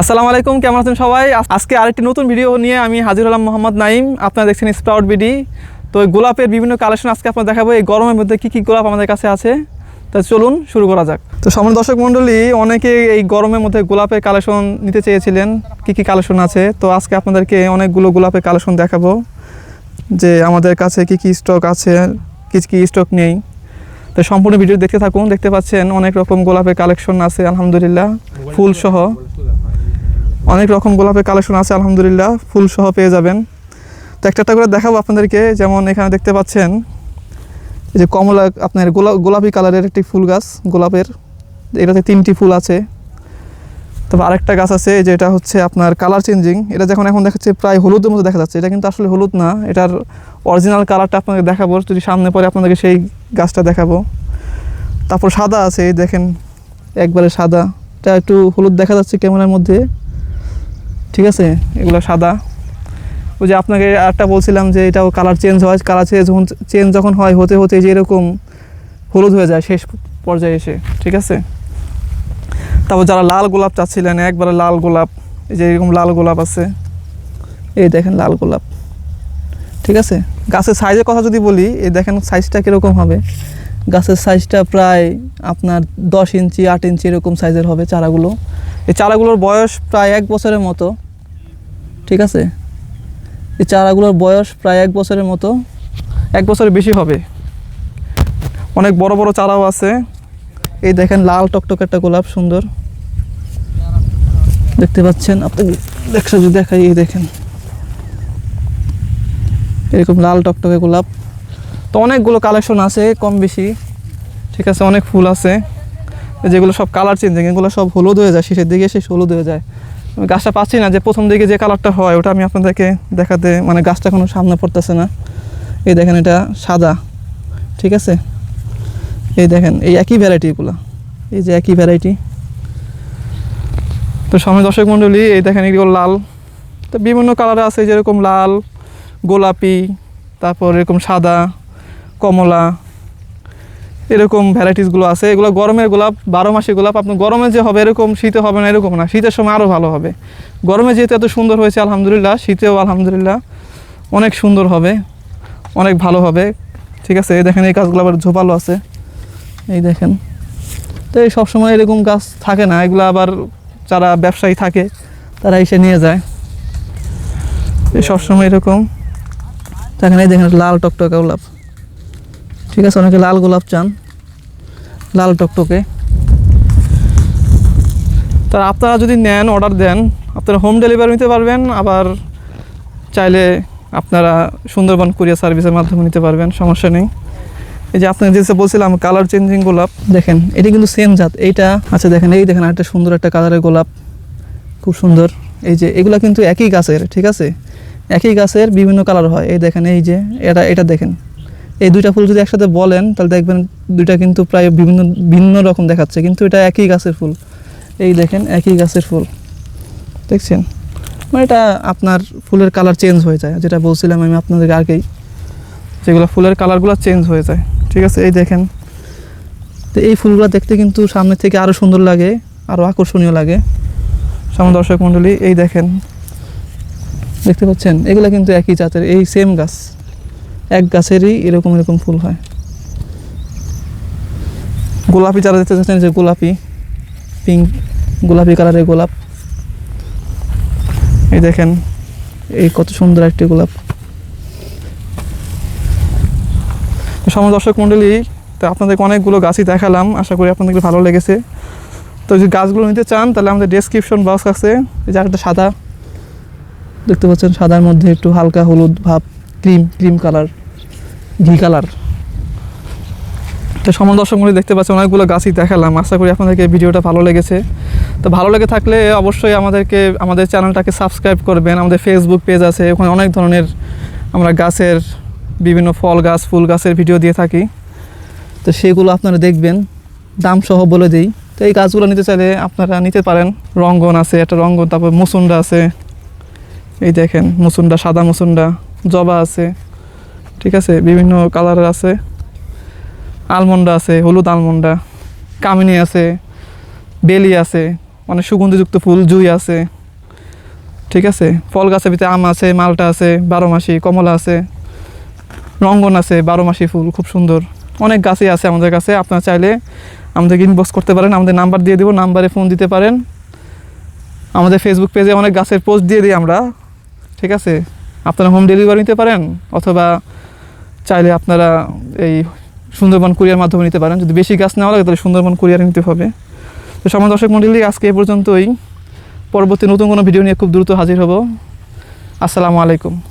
আসসালামু আলাইকুম, কেমন আছেন সবাই? আজকে আরেকটি নতুন ভিডিও নিয়ে আমি হাজির হলাম মোহাম্মদ নাইম আপনারা দেখছেন স্প্রাউট বিডি তো এই গোলাপের বিভিন্ন কালেকশন আজকে আপনার দেখাবো। এই গরমের মধ্যে কী কী গোলাপ আমাদের কাছে আছে? তা চলুন শুরু করা যাক। তো সময় দর্শক মণ্ডলী, অনেকে এই গরমের মধ্যে গোলাপের কালেকশন নিতে চেয়েছিলেন। কী কী কালেকশন আছে? তো আজকে আপনাদেরকে অনেকগুলো গোলাপের কালেকশন দেখাবো। যে আমাদের কাছে কী কী স্টক আছে, কী কী স্টক নেই। তো সম্পূর্ণ ভিডিও দেখতে থাকুন। দেখতে পাচ্ছেন অনেক রকম গোলাপের কালেকশন আছে, আলহামদুলিল্লাহ। ফুল সহ। অনেক রকম গোলাপের কালেকশন আছে, আলহামদুলিল্লাহ ফুল সহ পেয়ে যাবেন। তো একটা একটা করে দেখাবো আপনাদেরকে, যেমন এখানে দেখতে পাচ্ছেন যে কমলা, আপনার গোলা, গোলাপি কালারের একটি ফুল গাছ, গোলাপের, এটাতে তিনটি ফুল আছে। তবে আরেকটা গাছ আছে যে এটা হচ্ছে আপনার কালার চেঞ্জিং এটা যখন এখন দেখাচ্ছে প্রায় হলুদের মতো দেখা যাচ্ছে, এটা কিন্তু আসলে হলুদ না, এটার অরিজিনাল কালারটা আপনাকে দেখাবো, যদি সামনে পরে আপনাদেরকে সেই গাছটা দেখাবো। তারপর সাদা আছে, দেখেন, একবারে সাদা, এটা একটু হলুদ দেখা যাচ্ছে ক্যামেরার মধ্যে। ঠিক আছে? এগুলো সাদা। ওই যে আপনাকে আরেকটা বলছিলাম যে এটাও কালার চেঞ্জ হয়। কালার চেঞ্জ যখন চেঞ্জ যখন হয়, হতে হতে যে এরকম হলুদ হয়ে যায় শেষ পর্যায়ে এসে, ঠিক আছে? তারপর যারা লাল গোলাপ চাচ্ছিলেন, একবারে লাল গোলাপ, এই যে এরকম লাল গোলাপ আছে। এই দেখেন লাল গোলাপ। ঠিক আছে? গাছের সাইজের কথা যদি বলি, এই দেখেন সাইজটা কীরকম হবে? গাছের সাইজটা প্রায় আপনার দশ ইঞ্চি, আট ইঞ্চি এরকম সাইজের হবে চারাগুলো। এই চারাগুলোর বয়স প্রায় এক বছরের মতো, ঠিক আছে? এই চারাগুলোর বয়স প্রায় এক বছরের মতো, এক বছরের বেশি হবে। অনেক বড় বড় চারাও আছে। এই দেখেন লাল টকটক একটা গোলাপ সুন্দর। দেখতে পাচ্ছেন? আপনি দেখছ যদি দেখাই, এই দেখেন। এরকম লাল টকটকে গোলাপ। তো অনেকগুলো কালেকশন আছে, কম বেশি, ঠিক আছে? অনেক ফুল আছে। যেগুলো সব কালার চেঞ্জিং এগুলো সব হলুদ হয়ে যায়, শেষের দিকে শেষ হলুদ হয়ে যায়। গাছটা পাচ্ছি না যে প্রথম দিকে যে কালারটা হয়, ওটা আমি আপনাদেরকে দেখাতে মানে গাছটা কোনো সামনে পড়তেছে না। এই দেখেন এটা সাদা, ঠিক আছে? এই দেখেন, এই একই ভ্যারাইটিগুলো এই যে একই ভ্যারাইটি তো সময় দর্শক মণ্ডলী, এই দেখেন এগুলো লাল। তো বিভিন্ন কালারে আছে, যেরকম লাল, গোলাপি, তারপর এরকম সাদা, কমলা। এরকম ভ্যারাইটিসগুলো আছে। এগুলো গরমের গোলাপ, বারো মাসে গোলাপ। আপনার গরমে যে হবে, এরকম শীতে হবে না, এরকম না। শীতের সময় আরও ভালো হবে। গরমে যেহেতু এত সুন্দর হয়েছে, আলহামদুলিল্লাহ, শীতেও আলহামদুলিল্লাহ অনেক সুন্দর হবে, অনেক ভালো হবে। ঠিক আছে, এই দেখেন, এই গাছগুলো আবার ঝোপালো আছে। এই দেখেন। তো এই সবসময় এরকম গাছ থাকে না, এগুলো আবার যারা ব্যবসায়ী থাকে, তারা এসে নিয়ে যায়। এই সবসময় এরকম। দেখেন, এই দেখেন, লাল টকটকে গোলাপ। ঠিক আছে, অনেকে লাল গোলাপ চান, লাল টকটকে। তা আপনারা যদি নেন, অর্ডার দেন, আপনারা হোম ডেলিভারি নিতে পারবেন, আবার চাইলে আপনারা সুন্দরবন কুরিয়ার সার্ভিসের মাধ্যমে নিতে পারবেন, সমস্যা নেই। এই যে আপনার যেটা বলছিলাম কালার চেঞ্জিং গোলাপ, দেখেন, এটি কিন্তু সেম জাত। এইটা আচ্ছা দেখেন, এই দেখেন একটা সুন্দর একটা কালারের গোলাপ, খুব সুন্দর। এই যে, এগুলো কিন্তু একই গাছের, ঠিক আছে? একই গাছের বিভিন্ন কালার হয়। এই দেখেন, এই যে, এটা এটা দেখেন। এই দুইটা ফুল যদি একসাথে বলেন, তাহলে দেখবেন দুইটা কিন্তু প্রায় বিভিন্ন, ভিন্ন রকম দেখাচ্ছে। কিন্তু এটা একই গাছের ফুল। এই দেখেন, একই গাছের ফুল। দেখছেন? মানে এটা আপনার ফুলের কালার চেঞ্জ হয়ে যায়। যেটা বলছিলাম আমি আপনাদেরকে আগেই, যেগুলো ফুলের কালারগুলো চেঞ্জ হয়ে যায়। ঠিক আছে? এই দেখেন। তো এই ফুলগুলো দেখতে কিন্তু সামনে থেকে আরও সুন্দর লাগে আরও আকর্ষণীয় লাগে। সামনে দর্শক মণ্ডলী এই দেখেন। দেখতে পাচ্ছেন? এগুলো কিন্তু একই জাতের, এই সেম গাছ। এক গাছেরই এরকম এরকম ফুল হয়। গোলাপি চারা দেখতে চাচ্ছেন, যে গোলাপি পিঙ্ক গোলাপি কালারের গোলাপ। এই দেখেন, এই কত সুন্দর একটি গোলাপ। সময় দর্শক মণ্ডলী তো আপনাদেরকে অনেকগুলো গাছই দেখালাম, আশা করি আপনাদেরকে ভালো লেগেছে। তো যদি গাছগুলো নিতে চান, তাহলে আমাদের ডেসক্রিপশন বক্স আছে, এই যে একটা সাদা। দেখতে পাচ্ছেন, সাদার মধ্যে একটু হালকা হলুদ ভাব ক্রিম ক্রিম কালার ঘি কালার তো সমান দর্শক দেখতে পাচ্ছেন, অনেকগুলো গাছই দেখালাম। আশা করি আপনাদেরকে ভিডিওটা ভালো লেগেছে। তো ভালো লেগে থাকলে অবশ্যই আমাদেরকে, আমাদের চ্যানেলটাকে সাবস্ক্রাইব করবেন। আমাদের ফেসবুক পেজ আছে, ওখানে অনেক ধরনের আমরা গাছের বিভিন্ন ফল গাছ, ফুল গাছের ভিডিও দিয়ে থাকি। তো সেগুলো আপনারা দেখবেন, দাম সহ বলে দিই। তো এই গাছগুলো নিতে চাইলে আপনারা নিতে পারেন। রঙ্গন আছে, একটা রঙ্গন, তারপর মুসুন্ডা আছে। এই দেখেন, মুসুন্ডা, সাদা মুসুন্ডা, জবা আছে। ঠিক আছে, বিভিন্ন কালারের আছে। আলমন্ডা আছে, হলুদ আলমন্ডা কামিনী আছে, বেলি আছে মানে সুগন্ধিযুক্ত ফুল, জুই আছে। ঠিক আছে, ফল গাছের ভিতরে আম আছে, মালটা আছে, বারো মাসি, কমলা আছে, রঙ্গন আছে, বারো মাসি ফুল, খুব সুন্দর। অনেক গাছই আছে আমাদের কাছে, আপনারা চাইলে আমাদেরকে ইনবক্স করতে পারেন, আমাদের নাম্বার দিয়ে দেবো নাম্বারে ফোন দিতে পারেন। আমাদের ফেসবুক পেজে অনেক গাছের পোস্ট দিয়ে দিই আমরা। ঠিক আছে, আপনারা হোম ডেলিভারি নিতে পারেন, অথবা চাইলে আপনারা এই সুন্দরবন কুরিয়ার মাধ্যমে নিতে পারেন। যদি বেশি গাছ নেওয়া লাগে, তাহলে সুন্দরবন কুরিয়ার নিতে হবে। তো সমাজ দর্শক মন্ডলী, আজকে এ পর্যন্তই। পরবর্তী নতুন কোনো ভিডিও নিয়ে খুব দ্রুত হাজির হব। আসসালামু আলাইকুম।